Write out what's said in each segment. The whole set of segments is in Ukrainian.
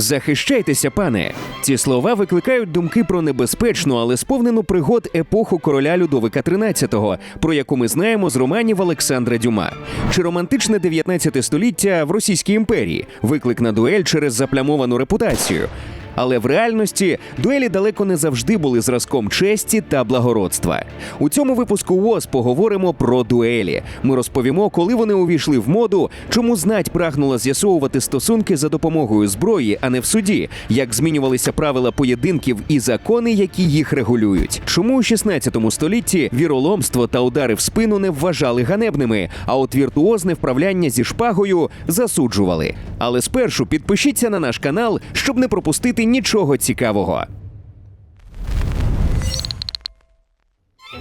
Захищайтеся, пане. Ці слова викликають думки про небезпечну, але сповнену пригод епоху короля Людовика XIII, про яку ми знаємо з романів Олександра Дюма. Чи романтичне 19 століття в Російській імперії, виклик на дуель через заплямовану репутацію. Але в реальності дуелі далеко не завжди були зразком честі та благородства. У цьому випуску ВОЗ поговоримо про дуелі. Ми розповімо, коли вони увійшли в моду, чому знать прагнула з'ясовувати стосунки за допомогою зброї, а не в суді, як змінювалися правила поєдинків і закони, які їх регулюють. Чому у 16 столітті віроломство та удари в спину не вважали ганебними, а от віртуозне вправляння зі шпагою засуджували. Але спершу підпишіться на наш канал, щоб не пропустити нічого цікавого.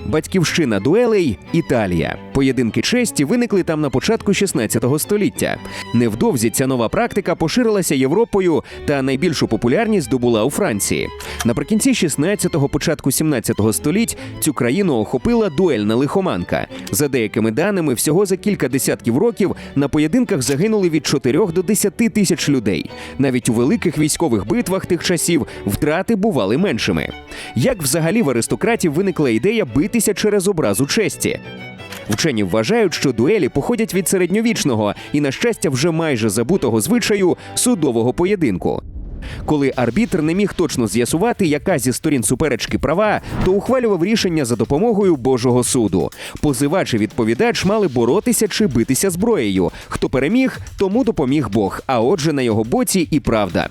Батьківщина дуелей Італія. Поєдинки честі виникли там на початку 16 століття. Невдовзі ця нова практика поширилася Європою та найбільшу популярність здобула у Франції. Наприкінці 16-го, початку 17-го століть цю країну охопила дуельна лихоманка. За деякими даними, всього за кілька десятків років на поєдинках загинули від 4 до 10 тисяч людей. Навіть у великих військових битвах тих часів втрати бували меншими. Як взагалі в аристократів виникла ідея битися через образу честі? Вчені вважають, що дуелі походять від середньовічного і, на щастя, вже майже забутого звичаю судового поєдинку. Коли арбітр не міг точно з'ясувати, яка зі сторін суперечки права, то ухвалював рішення за допомогою Божого суду. Позивач і відповідач мали боротися чи битися зброєю. Хто переміг, тому допоміг Бог. А отже, на його боці і правда.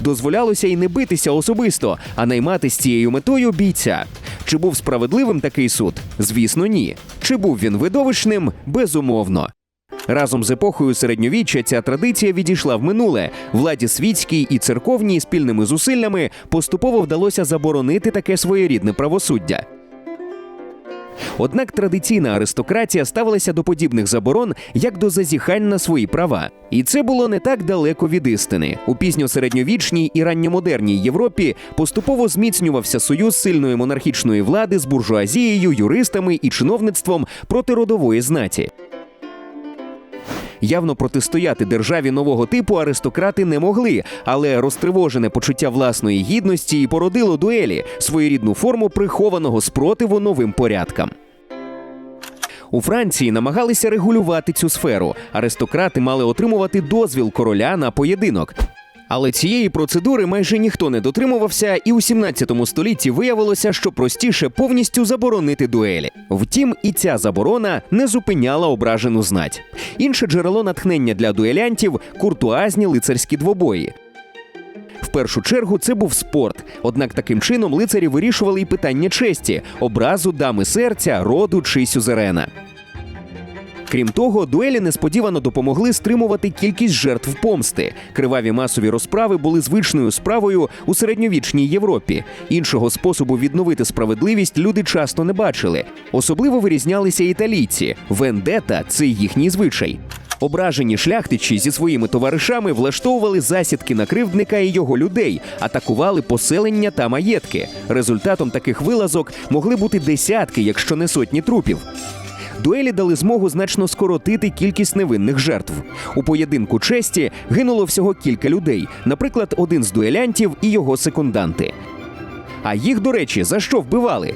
Дозволялося й не битися особисто, а наймати з цією метою бійця. Чи був справедливим такий суд? Звісно, ні. Чи був він видовищним? Безумовно. Разом з епохою середньовіччя ця традиція відійшла в минуле. Владі світській і церковній спільними зусиллями поступово вдалося заборонити таке своєрідне правосуддя. Однак традиційна аристократія ставилася до подібних заборон як до зазіхань на свої права. І це було не так далеко від істини. У пізньосередньовічній і ранньомодерній Європі поступово зміцнювався союз сильної монархічної влади з буржуазією, юристами і чиновництвом проти родової знаті. Явно протистояти державі нового типу аристократи не могли, але розтривожене почуття власної гідності і породило дуелі своєрідну форму прихованого спротиву новим порядкам. У Франції намагалися регулювати цю сферу. Аристократи мали отримувати дозвіл короля на поєдинок. Але цієї процедури майже ніхто не дотримувався, і у 17 столітті виявилося, що простіше повністю заборонити дуелі. Втім, і ця заборона не зупиняла ображену знать. Інше джерело натхнення для дуелянтів куртуазні лицарські двобої. В першу чергу це був спорт. Однак таким чином лицарі вирішували і питання честі, образу дами серця, роду чи сюзерена. Крім того, дуелі несподівано допомогли стримувати кількість жертв помсти. Криваві масові розправи були звичною справою у середньовічній Європі. Іншого способу відновити справедливість люди часто не бачили. Особливо вирізнялися італійці. Вендета це їхній звичай. Ображені шляхтичі зі своїми товаришами влаштовували засідки на кривдника і його людей, атакували поселення та маєтки. Результатом таких вилазок могли бути десятки, якщо не сотні трупів. Дуелі дали змогу значно скоротити кількість невинних жертв. У поєдинку честі гинуло всього кілька людей, наприклад, один з дуелянтів і його секунданти. А їх, до речі, за що вбивали?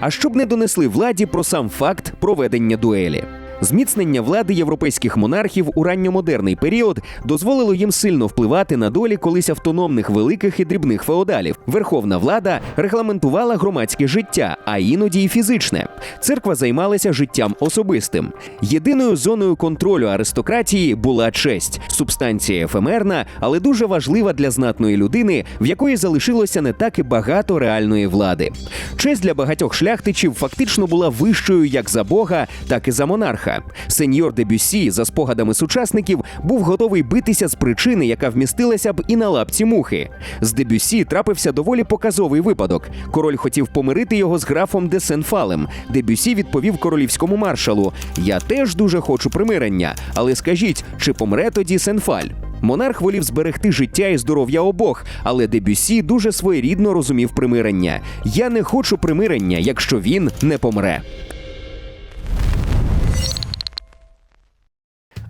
А щоб не донесли владі про сам факт проведення дуелі. Зміцнення влади європейських монархів у ранньомодерний період дозволило їм сильно впливати на долі колись автономних великих і дрібних феодалів. Верховна влада регламентувала громадське життя, а іноді й фізичне. Церква займалася життям особистим. Єдиною зоною контролю аристократії була честь, субстанція ефемерна, але дуже важлива для знатної людини, в якої залишилося не так і багато реальної влади. Честь для багатьох шляхтичів фактично була вищою як за Бога, так і за монарха. Сеньор де Бюссі, за спогадами сучасників, був готовий битися з причини, яка вмістилася б і на лапці мухи. З де Бюссі трапився доволі показовий випадок. Король хотів помирити його з графом де Сенфалем. Де Бюссі відповів королівському маршалу: Я теж дуже хочу примирення, але скажіть, чи помре тоді Сенфаль? Монарх волів зберегти життя і здоров'я обох, але Дебюсі дуже своєрідно розумів примирення. Я не хочу примирення, якщо він не помре.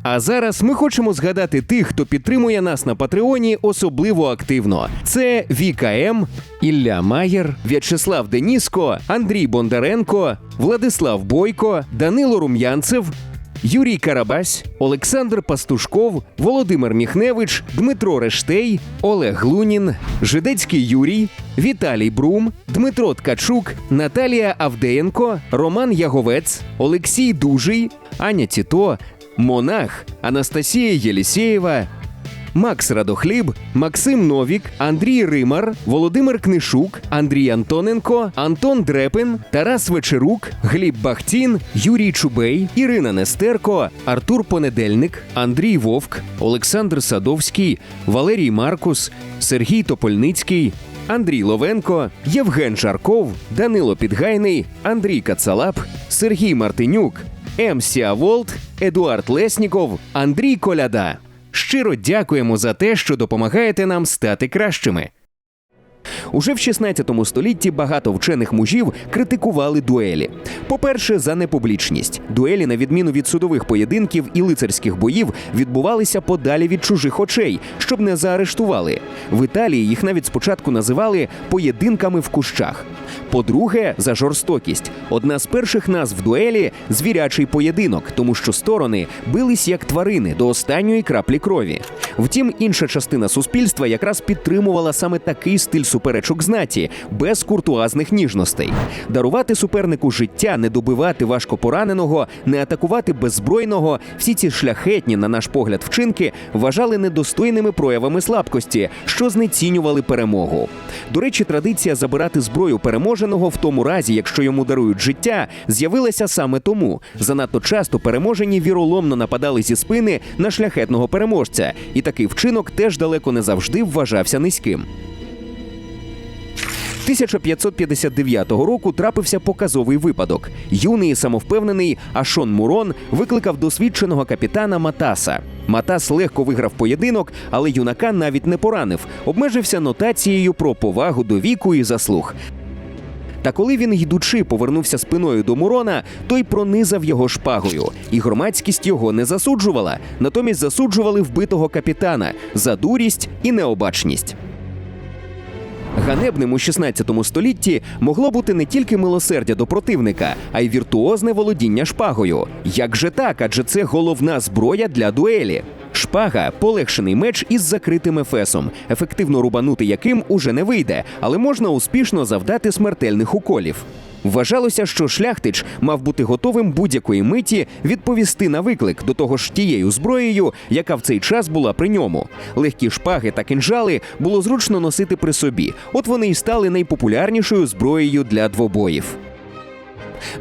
А зараз ми хочемо згадати тих, хто підтримує нас на Патреоні особливо активно. Це Віка М, Ілля Маєр, В'ячеслав Деніско, Андрій Бондаренко, Владислав Бойко, Данило Рум'янцев. Юрій Карабась, Олександр Пастушков, Володимир Міхневич, Дмитро Рештей, Олег Лунін, Жидецький Юрій, Віталій Брум, Дмитро Ткачук, Наталія Авдеєнко, Роман Яговець, Олексій Дужий, Аня Тіто, Монах, Анастасія Єлісєєва, Макс Радохліб, Максим Новік, Андрій Римар, Володимир Книшук, Андрій Антоненко, Антон Дрепин, Тарас Вечерук, Гліб Бахтін, Юрій Чубей, Ірина Нестерко, Артур Понедельник, Андрій Вовк, Олександр Садовський, Валерій Маркус, Сергій Топольницький. Андрій Ловенко, Євген Жарков, Данило Підгайний, Андрій Кацалап, Сергій Мартинюк, МС Волт, Едуард Лесніков, Андрій Коляда. Щиро дякуємо за те, що допомагаєте нам стати кращими. Уже в 16 столітті багато вчених мужів критикували дуелі. По-перше, за непублічність. Дуелі, на відміну від судових поєдинків і лицарських боїв, відбувалися подалі від чужих очей, щоб не заарештували. В Італії їх навіть спочатку називали поєдинками в кущах. По-друге, за жорстокість. Одна з перших назв дуелі звірячий поєдинок, тому що сторони бились як тварини до останньої краплі крові. Втім, інша частина суспільства якраз підтримувала саме такий стиль суперечок знаті, без куртуазних ніжностей. Дарувати супернику життя, не добивати важко пораненого, не атакувати беззбройного. Всі ці шляхетні, на наш погляд, вчинки вважали недостойними проявами слабкості, що знецінювали перемогу. До речі, традиція забирати зброю переможеного в тому разі, якщо йому дарують життя, з'явилася саме тому. Занадто часто переможені віроломно нападали зі спини на шляхетного переможця, і такий вчинок теж далеко не завжди вважався низьким. 1559 року трапився показовий випадок. Юний і самовпевнений Ашон Мурон викликав досвідченого капітана Матаса. Матас легко виграв поєдинок, але юнака навіть не поранив, обмежився нотацією про повагу до віку і заслуг. Та коли він, йдучи, повернувся спиною до Мурона, той пронизав його шпагою, і громадськість його не засуджувала, натомість засуджували вбитого капітана за дурість і необачність. Ганебним у 16 столітті могло бути не тільки милосердя до противника, а й віртуозне володіння шпагою. Як же так? Адже це головна зброя для дуелі. Шпага полегшений меч із закритим ефесом, ефективно рубанути яким уже не вийде, але можна успішно завдати смертельних уколів. Вважалося, що шляхтич мав бути готовим будь-якої миті відповісти на виклик до того ж тією зброєю, яка в цей час була при ньому. Легкі шпаги та кинжали було зручно носити при собі. От вони й стали найпопулярнішою зброєю для двобоїв.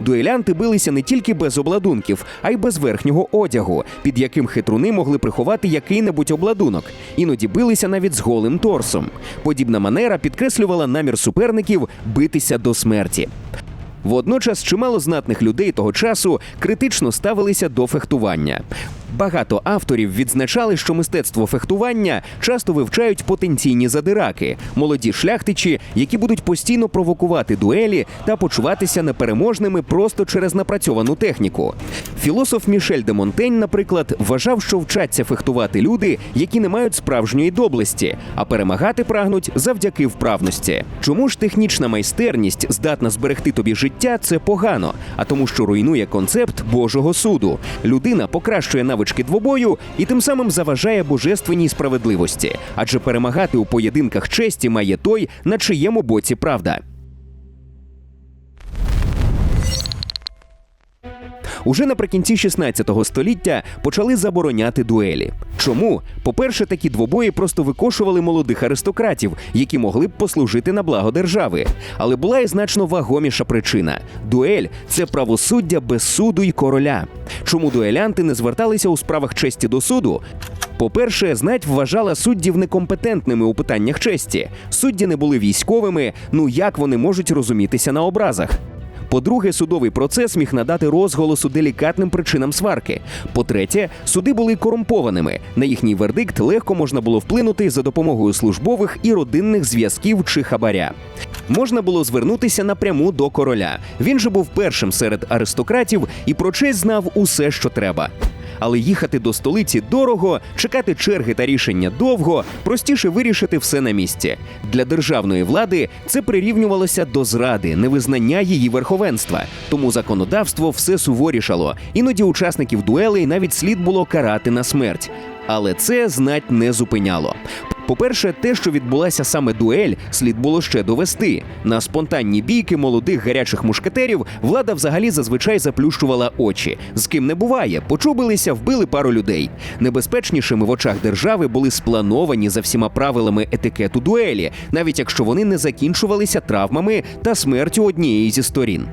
Дуелянти билися не тільки без обладунків, а й без верхнього одягу, під яким хитруни могли приховати який-небудь обладунок. Іноді билися навіть з голим торсом. Подібна манера підкреслювала намір суперників битися до смерті. Водночас чимало знатних людей того часу критично ставилися до фехтування. Багато авторів відзначали, що мистецтво фехтування часто вивчають потенційні задираки, молоді шляхтичі, які будуть постійно провокувати дуелі та почуватися непереможними просто через напрацьовану техніку. Філософ Мішель де Монтень, наприклад, вважав, що вчаться фехтувати люди, які не мають справжньої доблесті, а перемагати прагнуть завдяки вправності. Чому ж технічна майстерність здатна зберегти тобі життя? Це погано, а тому, що руйнує концепт Божого суду. Людина покращує навички двобою і тим самим заважає божественній справедливості, адже перемагати у поєдинках честі має той, на чиєму боці правда. Уже наприкінці 16 століття почали забороняти дуелі. Чому? По-перше, такі двобої просто викошували молодих аристократів, які могли б послужити на благо держави. Але була і значно вагоміша причина: дуель це правосуддя без суду й короля. Чому дуелянти не зверталися у справах честі до суду? По-перше, знать вважала суддів некомпетентними у питаннях честі. Судді не були військовими. Ну як вони можуть розумітися на образах? По-друге, судовий процес міг надати розголосу делікатним причинам сварки. По-третє, суди були корумпованими. На їхній вердикт легко можна було вплинути за допомогою службових і родинних зв'язків чи хабаря. Можна було звернутися напряму до короля. Він же був першим серед аристократів і про честь знав усе, що треба. Але їхати до столиці дорого, чекати черги та рішення довго, простіше вирішити все на місці. Для державної влади це прирівнювалося до зради, невизнання її верховенства. Тому законодавство все суворішало. Іноді учасників дуелей навіть слід було карати на смерть. Але це знать не зупиняло. По-перше, те, що відбулася саме дуель, слід було ще довести. На спонтанні бійки молодих гарячих мушкетерів влада взагалі зазвичай заплющувала очі. З ким не буває, почубилися, вбили пару людей. Небезпечнішими в очах держави були сплановані за всіма правилами етикету дуелі, навіть якщо вони не закінчувалися травмами та смертю однієї зі сторін.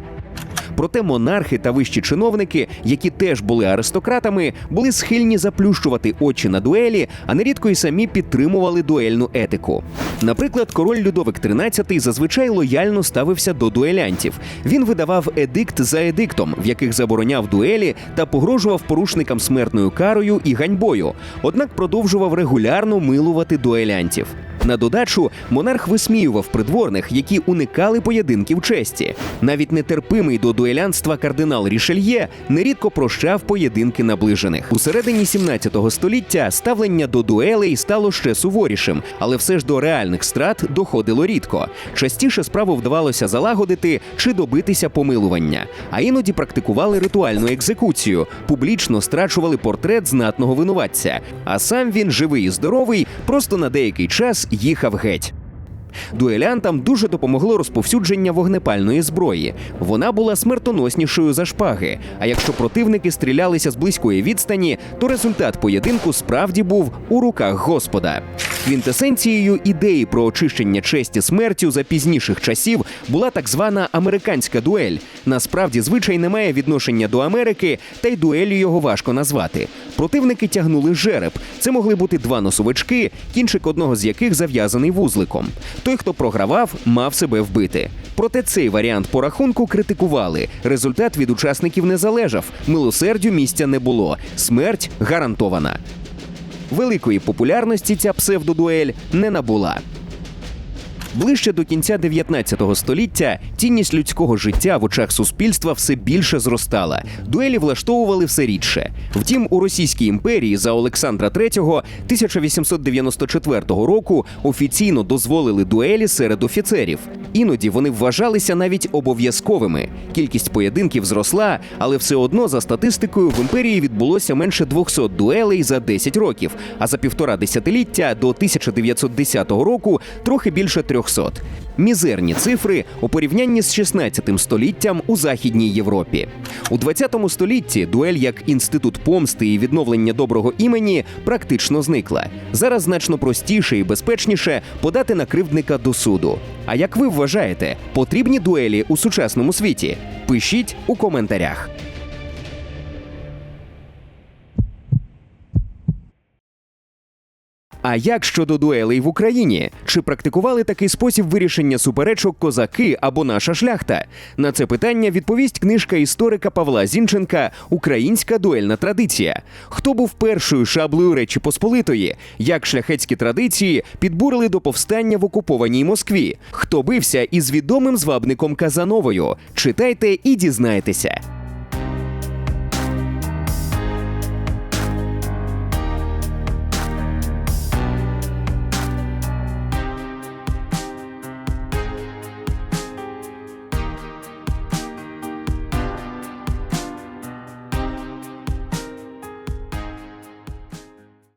Проте монархи та вищі чиновники, які теж були аристократами, були схильні заплющувати очі на дуелі, а нерідко й самі підтримували дуельну етику. Наприклад, король Людовик XIII зазвичай лояльно ставився до дуелянтів. Він видавав едикт за едиктом, в яких забороняв дуелі та погрожував порушникам смертною карою і ганьбою. Однак продовжував регулярно милувати дуелянтів. На додачу монарх висміював придворних, які уникали поєдинків честі. Навіть нетерпимий до дуелянства кардинал Рішельє нерідко прощав поєдинки наближених. У середині 17 століття ставлення до дуелей стало ще суворішим, але все ж до реальних страт доходило рідко. Частіше справу вдавалося залагодити чи добитися помилування, а іноді практикували ритуальну екзекуцію, публічно страчували портрет знатного винуватця. А сам він живий і здоровий, просто на деякий час їхав геть. Дуелянтам дуже допомогло розповсюдження вогнепальної зброї. Вона була смертоноснішою за шпаги. А якщо противники стрілялися з близької відстані, то результат поєдинку справді був у руках Господа. Квінтесенцією ідеї про очищення честі смертю за пізніших часів була так звана американська дуель. Насправді, звичай не має відношення до Америки, та й дуелью його важко назвати. Противники тягнули жереб. Це могли бути два носовички, кінчик одного з яких зав'язаний вузликом. Той, хто програвав, мав себе вбити. Проте цей варіант по рахунку критикували. Результат від учасників не залежав. Милосердю місця не було. Смерть гарантована. Великої популярності ця псевдодуель не набула. Ближче до кінця 19 століття цінність людського життя в очах суспільства все більше зростала. Дуелі влаштовували все рідше. Втім, у Російській імперії за Олександра III 1894 року офіційно дозволили дуелі серед офіцерів. Іноді вони вважалися навіть обов'язковими. Кількість поєдинків зросла, але все одно за статистикою в імперії відбулося менше 200 дуелей за 10 років, а за півтора десятиліття до 1910 року трохи більше 300. Мізерні цифри у порівнянні з 16 століттям у Західній Європі. У 20 столітті дуель як інститут помсти і відновлення доброго імені практично зникла. Зараз значно простіше і безпечніше подати на кривдника до суду. А як ви вважаєте, потрібні дуелі у сучасному світі? Пишіть у коментарях. А як щодо дуелей в Україні? Чи практикували такий спосіб вирішення суперечок козаки або наша шляхта? На це питання відповість книжка історика Павла Зінченка Українська дуельна традиція. Хто був першою шаблею Речі Посполитої? Як шляхетські традиції підбурили до повстання в окупованій Москві? Хто бився із відомим звабником Казановою? Читайте і дізнайтеся.